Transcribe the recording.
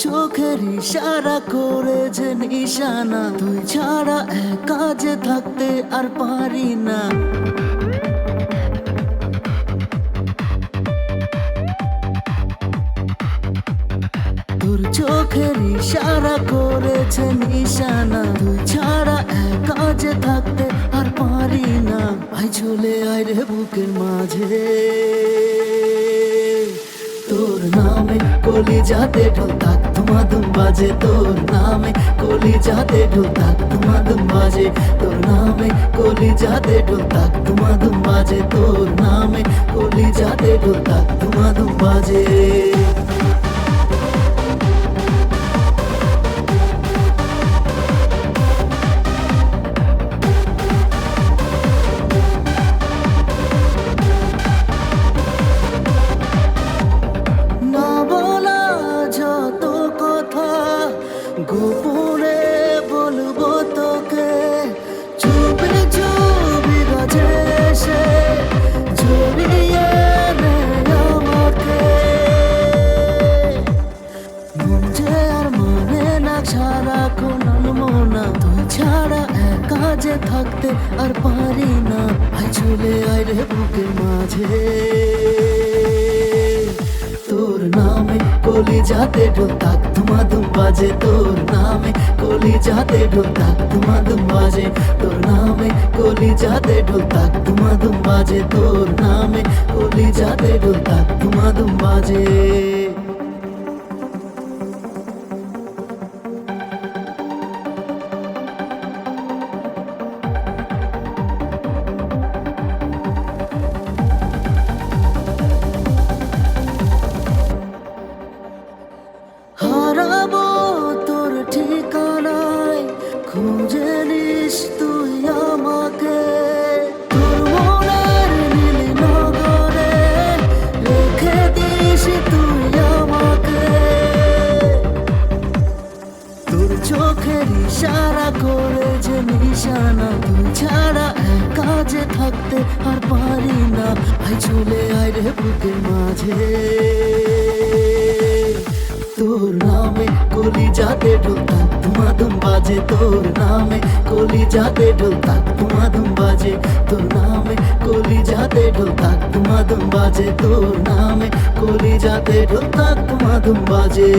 চোখের ইশারা করে যে নিশানা। তুই ছাড়া একা যে থাকতে আর পারি না। তোর চোখের ইশারা করেছে নিশানা। তুই ছাড়া একা যে থাকতে আর পারি না। আই চলে আয় রে বুকের মাঝে। তোর নামে কলি যাতে ঢোল থাক তোমাদুম বাজে তোর নামে কলি যাতে ঢোল থাক তোমাদুম বাজে তোর নামে কলি যাতে ঢোল থাক তোমাদুম বাজে তোর নামে কলি যাতে ঢোল তোমাদুম বাজে। যে থাকতে আর পারি না। আই চলে আয় রে বুকের মাঝে। তোর নামে কলি যাতে ঢোল থাক তোমাদুম বাজে। তোর নামে কলি যাতে ঢোল থাক তোমাদুম বাজে। তোর নামে কলি যাতে ঢোল থাক তোমাদুম বাজে। তোর নামে কলি যাতে ঢোল থাক তোমাদুম বাজে। খুঁজে নিস তুই আমাকে। চোখের ইশারা করে যে নিশানা, তুই ছাড়া যে থাকতে আর পারি না। আই চলে আয় রে বুকের মাঝে। তোর নামে কলি যাতে ঢোলতা তোমাদুম বাজে তোর নামে কলি যাতে ঢোলতা তোমাদুম বাজে তোর নামে কলি যাতে ঢোলতা তোমাদুম বাজে তোর নামে কলি যাতে ঢোলতা তোমাদুম বাজে।